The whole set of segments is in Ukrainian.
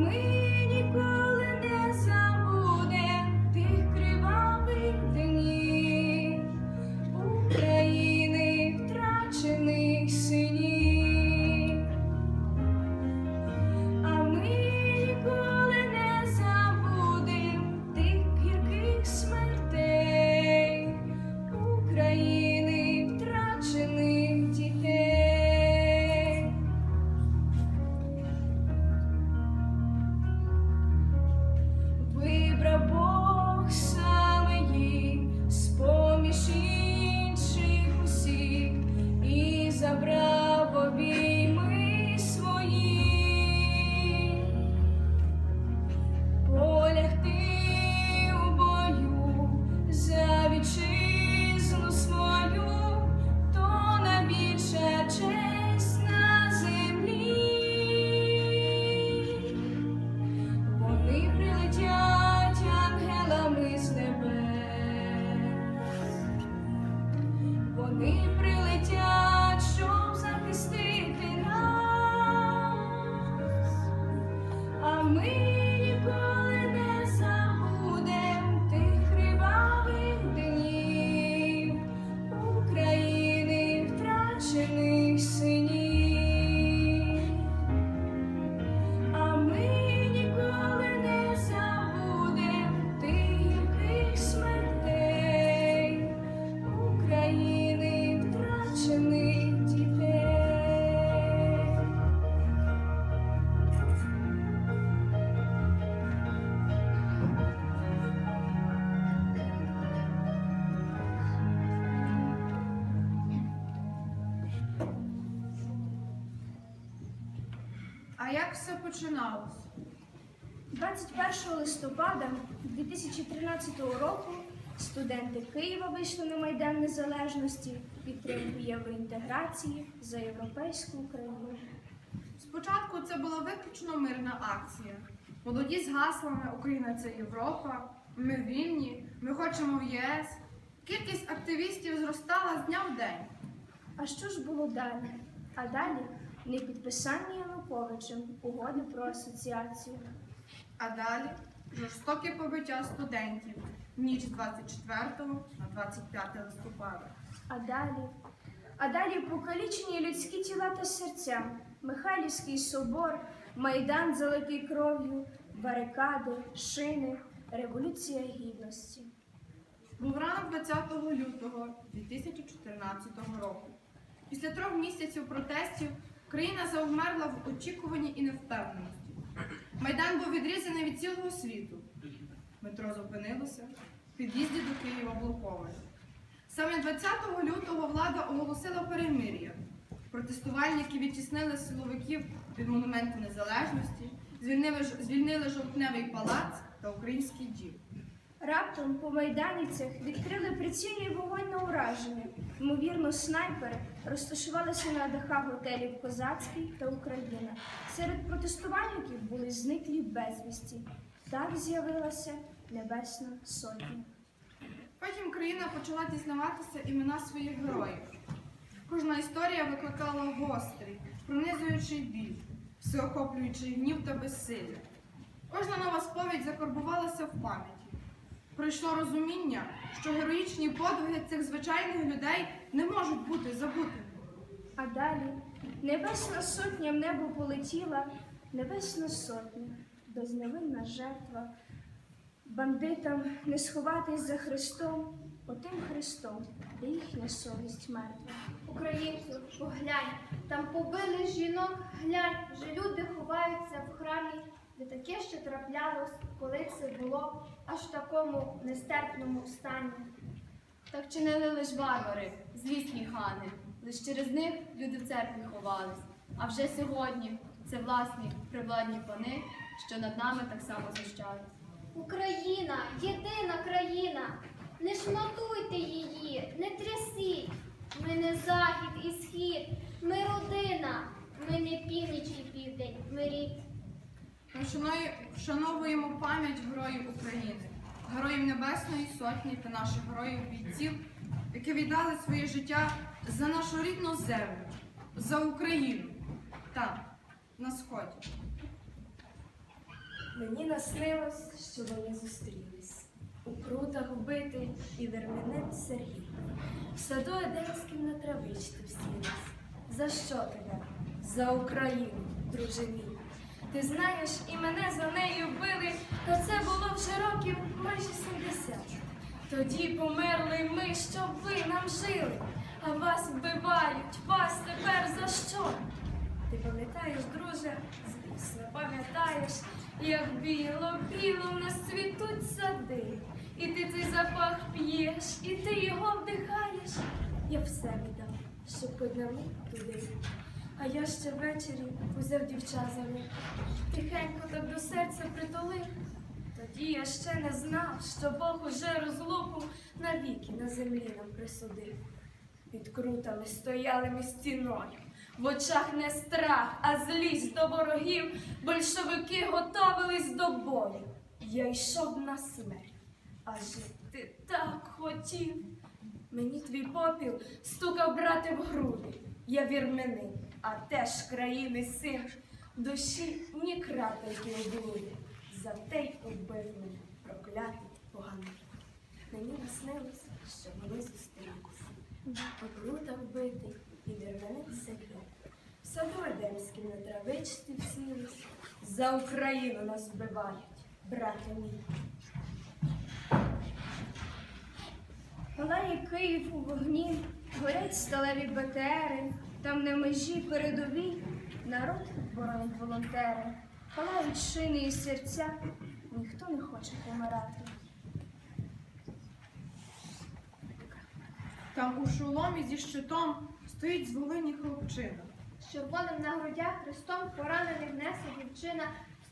ми ніколи як все починалось? 21 листопада 2013 року студенти Києва вийшли на Майдан Незалежності в підтримку євроінтеграції за європейську Україну. Спочатку це була виключно мирна акція. Молоді з гаслами Україна це Європа, ми вільні, ми хочемо в ЄС. Кількість активістів зростала з дня в день. А що ж було далі? А далі не підписання Януковичем угоди про асоціацію. А далі жорстоке побиття студентів ніч з 24 на 25 листопада. А далі, а далі покалічені людські тіла та серця, Михайлівський собор, Майдан залитий кров'ю, барикади, шини, революція гідності. Був ранок 20 лютого 2014 року. Після трьох місяців протестів країна завмерла в очікуванні і невпевненості. Майдан був відрізаний від цілого світу. Метро зупинилося, в під'їзді до Києва блоковано. Саме 20 лютого влада оголосила перемир'я. Протестувальники відтіснили силовиків від монументу незалежності, звільнили, звільнили жовтневий палац та український дім. Раптом по майданівцях відкрили прицільний вогонь на ураження. Ймовірно, снайпери розташувалися на дахах готелів Козацький та Україна. Серед протестувальників були зниклі безвісті. Так з'явилася Небесна Сотня. Потім країна почала дізнаватися імена своїх героїв. Кожна історія викликала гострий, пронизуючий біль, всеохоплюючий гнів та безсилля. Кожна нова сповідь закарбувалася в пам'яті. Прийшло розуміння, що героїчні подвиги цих звичайних людей не можуть бути забутими. А далі Небесна Сотня в небо полетіла, Небесна Сотня, безневинна жертва. Бандитам не сховатись за Христом, отим Христом, де їхня совість мертва. Українцю, поглянь, там побили жінок, глянь, вже люди ховаються в храмі, де таке ще траплялось, коли це було аж в такому нестерпному стані. Так чинили лиш варвари, злісні хани. Лиш через них люди в церкві ховались. А вже сьогодні це власні привладні пани, що над нами так само знущались. Україна, єдина країна, не шматуйте її, не трясіть. Ми не захід і схід, ми родина, ми не північ і південь, ми рід. Вшановуємо пам'ять героїв України, героїв Небесної Сотні та наших героїв бійців, які віддали своє життя за нашу рідну землю, за Україну там, на сході. Мені наснилось, що вони зустрілись у прудах вбитий і верменин Сергій. В саду Едемським на травичці всілись. За що тебе? За Україну, друже мій. Ти знаєш, і мене за нею вбили, та це було вже років майже сімдесят. Тоді померли ми, щоб ви нам жили, а вас вбивають, вас тепер за що? Ти пам'ятаєш, друже, звісно, пам'ятаєш, як біло-біло в нас цвітуть сади, і ти цей запах п'єш, і ти його вдихаєш. Я все віддав, щоб хоч на туди. А я ще ввечері узяв дівча за руку, тихенько так до серця притулив. Тоді я ще не знав, що Бог уже розлуку навіки на землі нам присудив. Під крутами стояли ми стіною, в очах не страх, а злість до ворогів. Большевики готовились до бою. Я йшов на смерть, а жити так хотів. Мені твій попіл стукав брати в груди. Я вірменин, а теж країни син. Душі ні крапельки облуди. За те й убив мене проклятий поганий. Мені наснилось, що вони зустрілися. Покрута вбитий і вірменин Сергій. В саду Едемським на травичці всілись. За Україну нас вбивають, брате мій. Палає Київ у вогні, горять сталеві БТРи, там на межі передовій народ боронить волонтери, палають шини і серця, ніхто не хоче помирати. Там у шоломі зі щитом стоїть з Волині хлопчина. З червоним на грудях хрестом поранений внесе дівчина.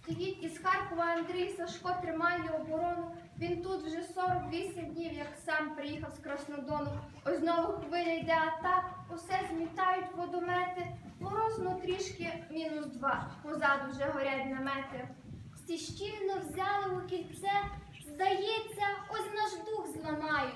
Стоїть із Харкова Андрій Сашко тримає оборону. Він тут вже 48 днів, як сам приїхав з Краснодону. Ось знову хвиля йде атак, усе змітають водомети. Морозно трішки мінус два. Позаду вже горять намети. Всі щільно взяли у кільце. Здається, ось наш дух зламають.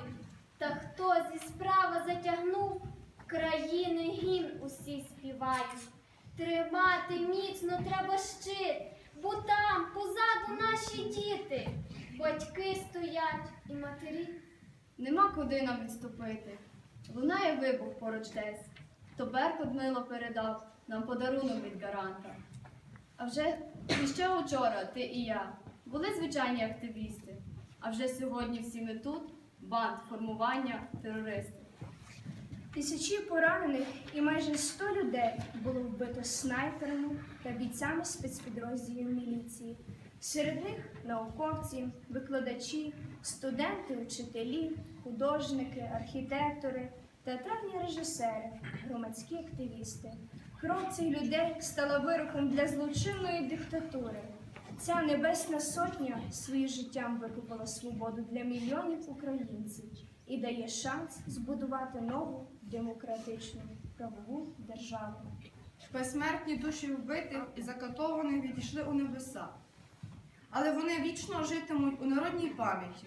Та хто зі справа затягнув, країни гімн усі співають. Тримати міцно треба щит, бо там позаду наші діти. Батьки стоять і матері. Нема куди нам відступити. Лунає вибух поруч десь. То Беркут мило передав нам подарунок від гаранта. А вже ще учора ти і я були звичайні активісти. А вже сьогодні всі ми тут банд формування терористів. Тисячі поранених і майже 100 людей було вбито снайперами та бійцями спецпідрозділів міліції. Серед них науковці, викладачі, студенти, учителі, художники, архітектори, театральні режисери, громадські активісти. Кров цих людей стала вироком для злочинної диктатури. Ця небесна сотня своїм життям викупила свободу для мільйонів українців і дає шанс збудувати нову демократичну правову державу. Безсмертні душі вбитих і закатованих відійшли у небеса. Але вони вічно житимуть у народній пам'яті,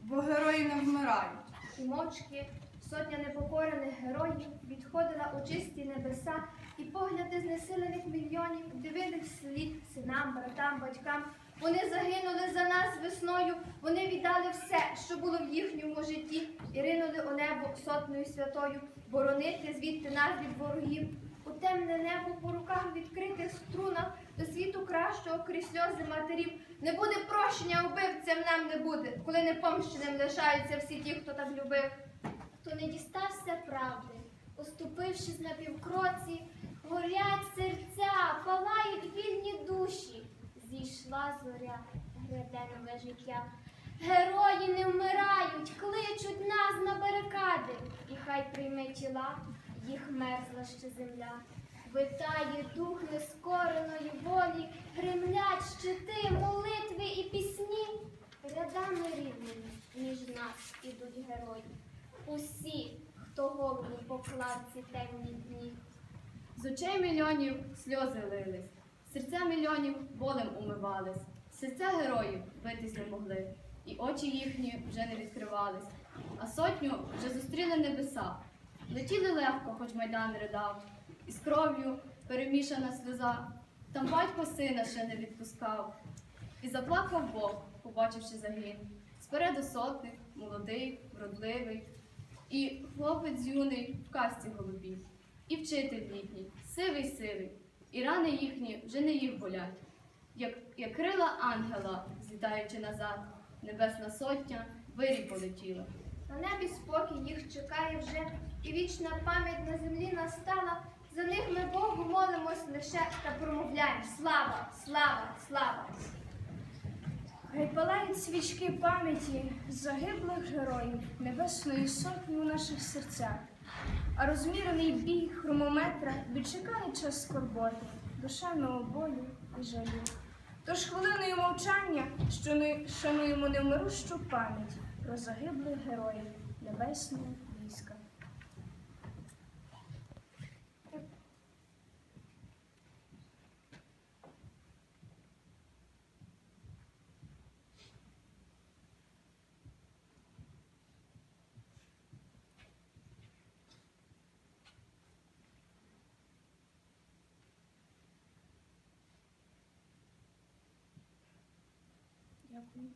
бо герої не вмирають. І мовчки сотня непокорених героїв відходила у чисті небеса, і погляди знесилених мільйонів дивились слід синам, братам, батькам. Вони загинули за нас весною, вони віддали все, що було в їхньому житті, і ринули у небо сотнею святою, боронити звідти нас від ворогів. Темне небо по руках відкритих струнах до світу кращого крізь сльози матерів. Не буде прощення убивцям нам не буде, коли непомщеним лишаються всі ті, хто так любив. Хто не дістався правди, оступившись на півкроці, горять серця, палають вільні душі. Зійшла зоря, гряде нове життя. Герої не вмирають, кличуть нас на барикади, і хай прийме тіла, їх мерзла ще земля. Витає дух нескореної волі, гремлять щити, молитви і пісні. Рядами рівними між нас ідуть герої. Усі, хто голову поклав ці темні дні. З очей мільйонів сльози лились, серця мільйонів болем умивались, серця героїв битись не могли, і очі їхні вже не відкривались. А сотню вже зустріли небеса. Летіли легко, хоч майдан ридав, і з кров'ю перемішана сльоза. Там батько сина ще не відпускав. І заплакав Бог, побачивши загін. Спереду сотник, молодий, вродливий, і хлопець юний в касті голубій, і вчитель літній, сивий сивий, і рани їхні вже не їх болять. Як, як крила ангела, злітаючи назад, небесна сотня вирій полетіла. На небі спокій їх чекає вже, і вічна пам'ять на землі настала. За них ми Богу молимось лише та промовляємо слава, слава, слава. Хай палають свічки пам'яті загиблих героїв Небесної сотні у наших серцях, а розмірений бій хромометра відчекає час скорботи, душевного болю і жалю. Тож хвилиною мовчання щони- шануємо невмирущу пам'ять про загиблих героїв Небесного війська. Дякую.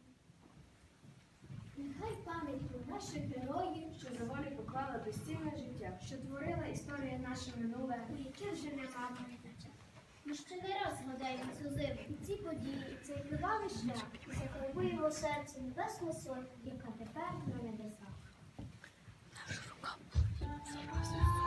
Нехай пам'ять про наших героїв, Що за волю поклала безцінне життя, що творила історія наше минуле. яке вже нема майбуття. Ми ще не раз згадаємо цю зиму, і ці події, і цей кривавий шлях, і закарбує його серце небесну сотню, яка тепер на небесах. Гарячий,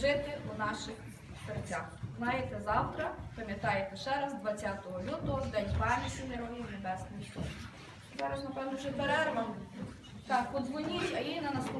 жити у наших серцях. Знаєте, завтра, пам'ятаєте ще раз, 20 лютого, День пам'яті Героїв Небесної Сотні. Зараз, напевно, вже перерва. Так, подзвоніть, а їй на наступну.